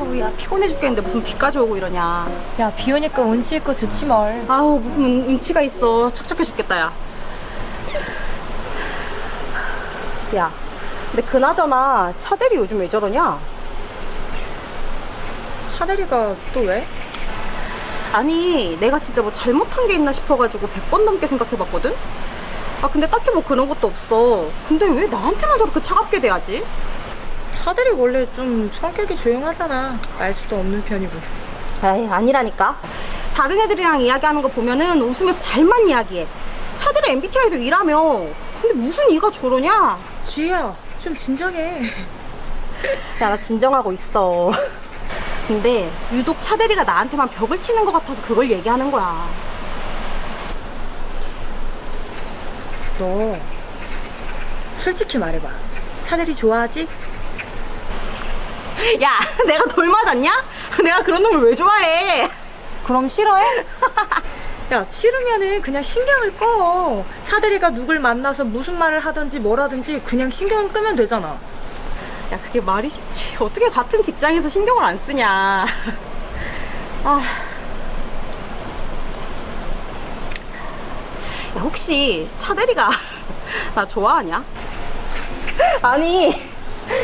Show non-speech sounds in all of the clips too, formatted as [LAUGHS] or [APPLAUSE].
어우 야 피곤해 죽겠는데 무슨 비까지 오고 이러냐 야, 비 오니까 운치 있고 좋지 뭘. 아우 무슨 운- 운치가 있어 척척해 죽겠다 야. 야 근데 그나저나 차 대리 요즘 왜 저러냐? 차대리가 또 왜? 아니 내가 진짜 뭐 잘못한 게 있나 싶어가지고 100번 넘게 생각해봤거든? 아 근데 딱히 뭐 그런 것도 없어 근데 왜 나한테만 저렇게 차갑게 대하지? 차대리 원래 좀 성격이 조용하잖아. 알 수도 없는 편이고. 에이 아니라니까 다른 애들이랑 이야기하는 거 보면은 웃으면서 잘만 이야기해 차들이 MBTI도 이라며 근데 무슨 이가 저러냐? 지희야, 좀 진정해. [LAUGHS] 야 나 진정하고 있어 근데 유독 차대리가 나한테만 벽을 치는 것 같아서 그걸 얘기하는 거야 너 솔직히 말해봐. 차대리 좋아하지? 야 [LAUGHS] 내가 돌 맞았냐? 내가 그런 놈을 왜 좋아해 그럼 싫어해? [LAUGHS] 야, 싫으면은 그냥 신경을 꺼. 차대리가 누굴 만나서 무슨 말을 하든지 뭘 하든지 그냥 신경을 끄면 되잖아. 야 그게 말이 쉽지 어떻게 같은 직장에서 신경을 안 쓰냐 [LAUGHS] 아. 야 혹시 차대리가 [LAUGHS] 나 좋아하냐? 아니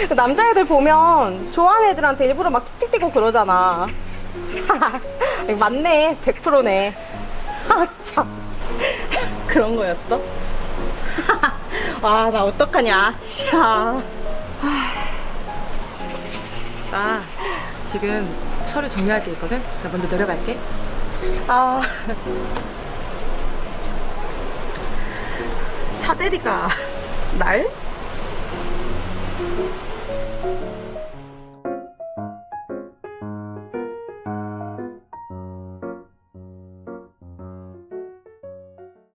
그 남자애들 보면 좋아하는 애들한테 일부러 막 틱틱 대고 그러잖아 [LAUGHS] 맞네 100%네 [LAUGHS] 아참 그런 거였어? 와나 어떡하냐 샤 나 지금 서류 정리할 게 있거든? 나 먼저 내려갈게. 아 사대리가 날?